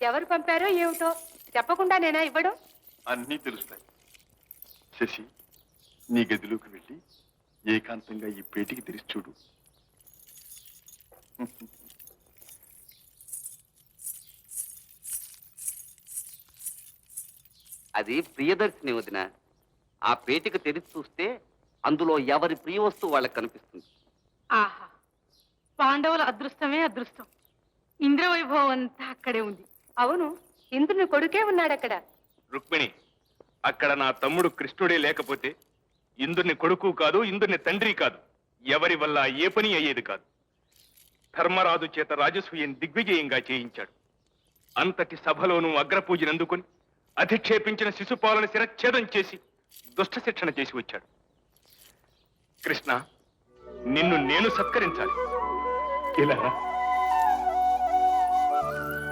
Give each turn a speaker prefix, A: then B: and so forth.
A: ఎవరు పంపారో ఏమిటో చెప్పకుండా నేనా ఇవ్వడం?
B: అన్నీ తెలుస్తాయి. శశి నీ గదిలోకి వెళ్ళి ఏకాంతంగా ఈ పేటికి తెరిచి చూడు.
C: అది ప్రియదర్శిని వదిన. ఆ పేటిక తెరిచి చూస్తే అందులో ఎవరి ప్రియ వస్తువు వాళ్ళకి కనిపిస్తుంది.
A: ఆహా పాండవుల అదృష్టమే అదృష్టం. ఇంద్రవైభవం అంతా అక్కడే ఉంది. అవును ఇంద్రుని కొడుకే ఉన్నాడు అక్కడ
D: రుక్మిణి అక్కడ నా తమ్ముడు కృష్ణుడే లేకపోతే ఇందుని కొడుకు కాదు ఇందుని తండ్రి కాదు. ఎవరి వల్ల ఏ పని అయ్యేది కాదు. ధర్మరాజు చేత రాజసూయం దిగ్విజయంగా చేయించాడు. అంతటి సభలోనూ అగ్రపూజనందుకుని అధిక్షేపించిన శిశుపాలన శిరచ్ఛేదం చేసి దుష్ట శిక్షణ చేసి వచ్చాడు. కృష్ణ నిన్ను నేను సత్కరించాలి. ఇలా